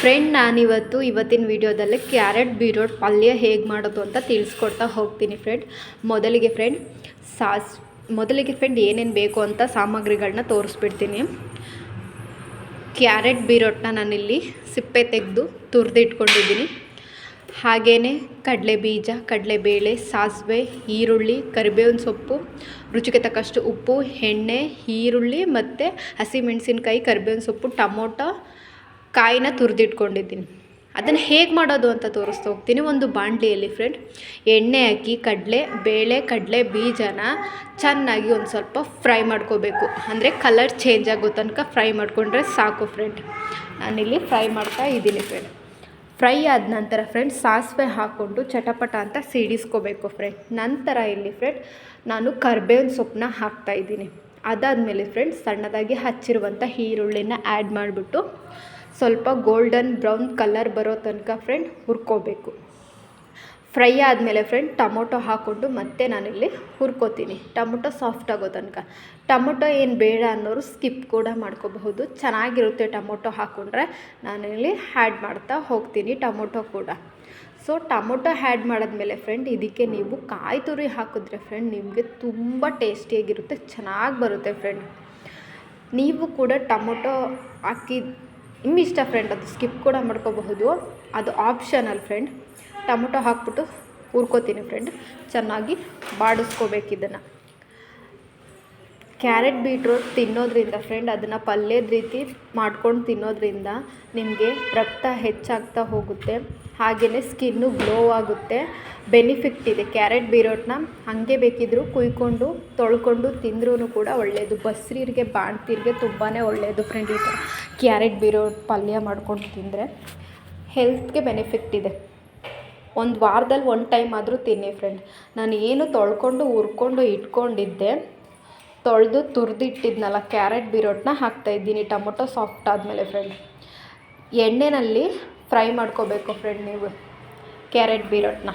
Friend, ನಾನಿವತ್ತು ಇವತ್ತಿನ ವಿಡಿಯೋದಲ್ಲಿ ಕ್ಯಾರೆಟ್ ಬೀರೋಟ್ ಪಲ್ಯ ಹೇಗೆ ಮಾಡೋದು ಅಂತ ತಿಳಿಸ್ಕೊಡ್ತಾ ಹೋಗ್ತೀನಿ ಫ್ರೆಂಡ್. ಮೊದಲಿಗೆ ಫ್ರೆಂಡ್, ಸಾಸ್, ಮೊದಲಿಗೆ ಫ್ರೆಂಡ್ ಏನೇನು ಬೇಕು ಅಂತ ಸಾಮಗ್ರಿಗಳನ್ನ ತೋರಿಸ್ಬಿಡ್ತೀನಿ. ಕ್ಯಾರೆಟ್ ಬೀರೋಟ್ನ ನಾನಿಲ್ಲಿ ಸಿಪ್ಪೆ ತೆಗೆದು ತುರಿದಿಟ್ಕೊಂಡಿದ್ದೀನಿ. ಹಾಗೆಯೇ ಕಡಲೆ ಬೀಜ ಕಡಲೆಬೇಳೆ, ಸಾಸಿವೆ, ಈರುಳ್ಳಿ, ಕರಿಬೇವಿನ ಸೊಪ್ಪು, ರುಚಿಗೆ ತಕ್ಕಷ್ಟು ಉಪ್ಪು, ಎಣ್ಣೆ, ಈರುಳ್ಳಿ ಮತ್ತು ಹಸಿಮೆಣಸಿನ್ಕಾಯಿ, ಕರಿಬೇವಿನ ಸೊಪ್ಪು, ಟೊಮೊಟೊ ಕಾಯಿನ ತುರಿದಿಟ್ಕೊಂಡಿದ್ದೀನಿ. ಅದನ್ನು ಹೇಗೆ ಮಾಡೋದು ಅಂತ ತೋರಿಸ್ತಾ ಹೋಗ್ತೀನಿ. ಒಂದು ಬಾಣಲಿಯಲ್ಲಿ ಫ್ರೆಂಡ್ ಎಣ್ಣೆ ಹಾಕಿ, ಕಡಲೆ, ಬೇಳೆ, ಕಡಲೆ ಬೀಜನ ಚೆನ್ನಾಗಿ ಒಂದು ಸ್ವಲ್ಪ ಫ್ರೈ ಮಾಡ್ಕೋಬೇಕು. ಅಂದರೆ ಕಲರ್ ಚೇಂಜ್ ಆಗೋ ತನಕ ಫ್ರೈ ಮಾಡಿಕೊಂಡ್ರೆ ಸಾಕು ಫ್ರೆಂಡ್ ನಾನಿಲ್ಲಿ ಫ್ರೈ ಮಾಡ್ತಾ ಇದ್ದೀನಿ ಫ್ರೆಂಡ್ ಫ್ರೈ ಆದ ನಂತರ ಫ್ರೆಂಡ್ ಸಾಸಿವೆ ಹಾಕ್ಕೊಂಡು ಚಟಪಟ ಅಂತ ಸಿಡಿಸ್ಕೋಬೇಕು ಫ್ರೆಂಡ್ ನಂತರ ಇಲ್ಲಿ ಫ್ರೆಂಡ್ ನಾನು ಕರ್ಬೇವಿನ ಸೊಪ್ಪನ್ನ ಹಾಕ್ತಾಯಿದ್ದೀನಿ ಅದಾದಮೇಲೆ ಫ್ರೆಂಡ್ಸ್ ಸಣ್ಣದಾಗಿ ಹಚ್ಚಿರುವಂಥ ಈರುಳ್ಳಿನ ಆ್ಯಡ್ ಮಾಡಿಬಿಟ್ಟು ಸ್ವಲ್ಪ ಗೋಲ್ಡನ್ ಬ್ರೌನ್ ಕಲರ್ ಬರೋ ತನಕ ಫ್ರೆಂಡ್ ಹುರ್ಕೋಬೇಕು. ಫ್ರೈ ಆದಮೇಲೆ ಫ್ರೆಂಡ್ ಟೊಮೊಟೊ ಹಾಕ್ಕೊಂಡು ಮತ್ತೆ ನಾನಿಲ್ಲಿ ಹುರ್ಕೋತೀನಿ. ಟೊಮೊಟೊ ಸಾಫ್ಟ್ ಆಗೋ ತನಕ. ಟೊಮೊಟೊ ಏನು ಬೇಡ ಅನ್ನೋರು ಸ್ಕಿಪ್ ಕೂಡ ಮಾಡ್ಕೋಬಹುದು. ಚೆನ್ನಾಗಿರುತ್ತೆ ಟೊಮೊಟೊ ಹಾಕ್ಕೊಂಡ್ರೆ ನಾನಿಲ್ಲಿ ಹ್ಯಾಡ್ ಮಾಡ್ತಾ ಹೋಗ್ತೀನಿ ಟೊಮೊಟೊ ಕೂಡ. ಸೊ ಟೊಮೊಟೊ ಹ್ಯಾಡ್ ಮಾಡಿದ್ಮೇಲೆ ಫ್ರೆಂಡ್ ಇದಕ್ಕೆ ನೀವು ಕಾಯಿ ತುರಿ ಹಾಕಿದ್ರೆ ಫ್ರೆಂಡ್ ನಿಮಗೆ ತುಂಬ ಟೇಸ್ಟಿಯಾಗಿರುತ್ತೆ ಚೆನ್ನಾಗಿ ಬರುತ್ತೆ ಫ್ರೆಂಡ್ ನೀವು ಕೂಡ ಟೊಮೊಟೊ ಹಾಕಿ ನಿಮ್ಮಿಷ್ಟ ಫ್ರೆಂಡ್ ಅದು ಸ್ಕಿಪ್ ಕೂಡ ಮಾಡ್ಕೋಬಹುದು. ಅದು ಆಪ್ಷನಲ್ ಫ್ರೆಂಡ್ ಟೊಮೊಟೊ ಹಾಕ್ಬಿಟ್ಟು ಹುರ್ಕೋತೀನಿ ಫ್ರೆಂಡ್ ಚೆನ್ನಾಗಿ ಬಾಡಿಸ್ಕೋಬೇಕು ಇದನ್ನು. ಕ್ಯಾರೆಟ್ ಬೀಟ್ರೋಟ್ ತಿನ್ನೋದ್ರಿಂದ ಫ್ರೆಂಡ್ ಅದನ್ನು ಪಲ್ಯದ ರೀತಿ ಮಾಡ್ಕೊಂಡು ತಿನ್ನೋದ್ರಿಂದ ನಿಮಗೆ ರಕ್ತ ಹೆಚ್ಚಾಗ್ತಾ ಹೋಗುತ್ತೆ. ಹಾಗೆಯೇ ಸ್ಕಿನ್ನು ಗ್ಲೋ ಆಗುತ್ತೆ. ಬೆನಿಫಿಟ್ ಇದೆ. ಕ್ಯಾರೆಟ್ ಬೀರೋಟ್ನ ಹಾಗೆ ಬೇಕಿದ್ದರೂ ಕುಯ್ಕೊಂಡು, ತೊಳ್ಕೊಂಡು ತಿಂದ್ರೂ ಕೂಡ ಒಳ್ಳೆಯದು ಬಸ್ರೀರಿಗೆ, ಬಾಣ್ತೀರಿಗೆ ತುಂಬಾ ಒಳ್ಳೆಯದು ಫ್ರೆಂಡ್ ಈ ಥರ ಕ್ಯಾರೆಟ್ ಬೀರೋಟ್ ಪಲ್ಯ ಮಾಡ್ಕೊಂಡು ತಿಂದರೆ. ಹೆಲ್ತ್ಗೆ ಬೆನಿಫಿಟ್ ಇದೆ. ಒಂದು ವಾರದಲ್ಲಿ ಒನ್ ಟೈಮ್ ಆದರೂ ತಿನ್ನಿ ಫ್ರೆಂಡ್ ನಾನು ಏನು ತೊಳ್ಕೊಂಡು, ಹುರ್ಕೊಂಡು, ಇಟ್ಕೊಂಡಿದ್ದೆ. ತೊಳೆದು ತುರಿದಿಟ್ಟಿದ್ನಲ್ಲ, ಕ್ಯಾರೆಟ್ ಬೀರೋಟ್ನ ಹಾಕ್ತಾಯಿದ್ದೀನಿ ಟೊಮೊಟೊ ಸಾಫ್ಟ್ ಆದಮೇಲೆ ಫ್ರೆಂಡ್ ಎಣ್ಣೆಯಲ್ಲಿ ಫ್ರೈ ಮಾಡ್ಕೋಬೇಕು ಫ್ರೆಂಡ್ ನೀವು, ಕ್ಯಾರೆಟ್ ಬಿರೋಟ್ನ.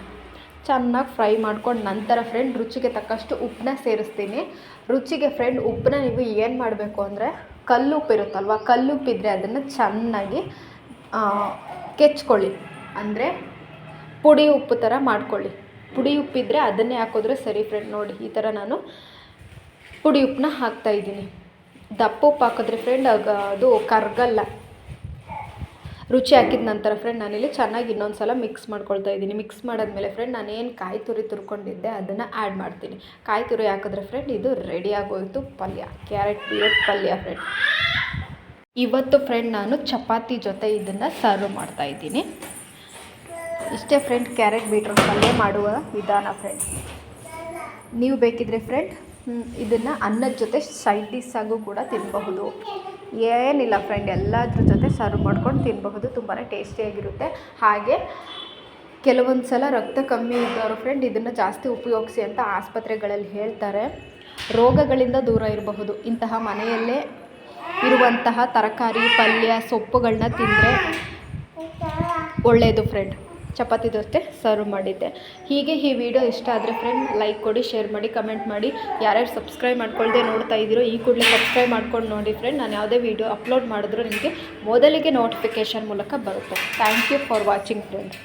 ಚೆನ್ನಾಗಿ ಫ್ರೈ ಮಾಡ್ಕೊಂಡು ನಂತರ ಫ್ರೆಂಡ್ ರುಚಿಗೆ ತಕ್ಕಷ್ಟು ಉಪ್ಪನ್ನ ಸೇರಿಸ್ತೀನಿ. ರುಚಿಗೆ ಫ್ರೆಂಡ್ ಉಪ್ಪನ್ನ ನೀವು ಏನು ಮಾಡಬೇಕು ಅಂದರೆ, ಕಲ್ಲುಪ್ಪು ಇರುತ್ತಲ್ವ ಕಲ್ಲುಪ್ಪಿದ್ರೆ ಅದನ್ನು ಚೆನ್ನಾಗಿ ಕೆಚ್ಕೊಳ್ಳಿ. ಅಂದರೆ ಪುಡಿ ಉಪ್ಪು ಥರ ಮಾಡ್ಕೊಳ್ಳಿ. ಪುಡಿ ಉಪ್ಪಿದ್ರೆ ಅದನ್ನೇ ಹಾಕಿದ್ರೆ ಸರಿ ಫ್ರೆಂಡ್ ನೋಡಿ, ಈ ಥರ ನಾನು ಪುಡಿ ಉಪ್ಪನ್ನ ಹಾಕ್ತಾಯಿದ್ದೀನಿ ದಪ್ಪ ಉಪ್ಪು ಹಾಕಿದ್ರೆ ಫ್ರೆಂಡ್ ಆಗ ಅದು ಕರಗಲ್ಲ. ರುಚಿ ಹಾಕಿದ ನಂತರ ಫ್ರೆಂಡ್ ನಾನಿಲ್ಲಿ ಚೆನ್ನಾಗಿ ಇನ್ನೊಂದು ಸಲ ಮಿಕ್ಸ್ ಮಾಡ್ಕೊಳ್ತಾ ಇದ್ದೀನಿ. ಮಿಕ್ಸ್ ಮಾಡಾದ್ಮೇಲೆ ಫ್ರೆಂಡ್ ನಾನೇನು ಕಾಯಿ ತುರಿ ತುರ್ಕೊಂಡಿದ್ದೆ, ಅದನ್ನು ಆ್ಯಡ್ ಮಾಡ್ತೀನಿ. ಕಾಯಿ ತುರಿ ಹಾಕಿದ್ರೆ ಫ್ರೆಂಡ್ ಇದು ರೆಡಿ ಆಗೋಯಿತು ಪಲ್ಯ. ಕ್ಯಾರೆಟ್ ಬೀಟ್ ಪಲ್ಯ ಫ್ರೆಂಡ್ ಇವತ್ತು ಫ್ರೆಂಡ್ ನಾನು ಚಪಾತಿ ಜೊತೆ ಇದನ್ನು ಸರ್ವ್ ಮಾಡ್ತಾ ಇದ್ದೀನಿ. ಇಷ್ಟೇ ಫ್ರೆಂಡ್ ಕ್ಯಾರೆಟ್ ಬೀಟ್ರೂಟ್ ಪಲ್ಯ ಮಾಡುವ ವಿಧಾನ ಫ್ರೆಂಡ್ ನೀವು ಬೇಕಿದ್ರೆ ಫ್ರೆಂಡ್ ಇದನ್ನು ಅನ್ನದ ಜೊತೆ ಸೈಡ್ ಡಿಸ್ ಆಗು ಕೂಡ ತಿನ್ನಬಹುದು ಏನಿಲ್ಲ ಫ್ರೆಂಡ್ ಎಲ್ಲದ್ರ ಜೊತೆ ಸರ್ವ್ ಮಾಡ್ಕೊಂಡು ತಿನ್ನಬಹುದು ತುಂಬಾ ಟೇಸ್ಟಿಯಾಗಿರುತ್ತೆ ಹಾಗೆ ಕೆಲವೊಂದು ಸಲ ರಕ್ತ ಕಮ್ಮಿ ಇದ್ದವರು ಫ್ರೆಂಡ್ ಇದನ್ನು ಜಾಸ್ತಿ ಉಪಯೋಗಿಸಿ ಅಂತ ಆಸ್ಪತ್ರೆಗಳಲ್ಲಿ ಹೇಳ್ತಾರೆ. ರೋಗಗಳಿಂದ ದೂರ ಇರಬಹುದು. ಇಂತಹ ಮನೆಯಲ್ಲೇ ಇರುವಂತಹ ತರಕಾರಿ, ಪಲ್ಯ ಸೊಪ್ಪುಗಳನ್ನ ತಿಂದರೆ ಒಳ್ಳೆಯದು ಫ್ರೆಂಡ್ ಚಪಾತಿ ದೋಸೆ ಸರ್ವ್ ಮಾಡಿದ್ದೆ. ಹೀಗೆ ಈ ವಿಡಿಯೋ ಇಷ್ಟ ಆದರೆ ಫ್ರೆಂಡ್ ಲೈಕ್ ಕೊಡಿ ಶೇರ್ ಮಾಡಿ ಕಮೆಂಟ್ ಮಾಡಿ. ಯಾರ್ಯಾರು ಸಬ್ಸ್ಕ್ರೈಬ್ ಮಾಡ್ಕೊಳ್ದೆ ನೋಡ್ತಾ ಇದ್ದೀರೋ ಈ ಕೂಡಲೇ ಸಬ್ಸ್ಕ್ರೈಬ್ ಮಾಡ್ಕೊಂಡು ನೋಡಿ ಫ್ರೆಂಡ್ ನಾನು ಯಾವುದೇ ವಿಡಿಯೋ ಅಪ್ಲೋಡ್ ಮಾಡಿದ್ರು ನಿಮಗೆ ಮೊದಲಿಗೆ ನೋಟಿಫಿಕೇಷನ್ ಮೂಲಕ ಬರುತ್ತೆ. Thank you for watching friend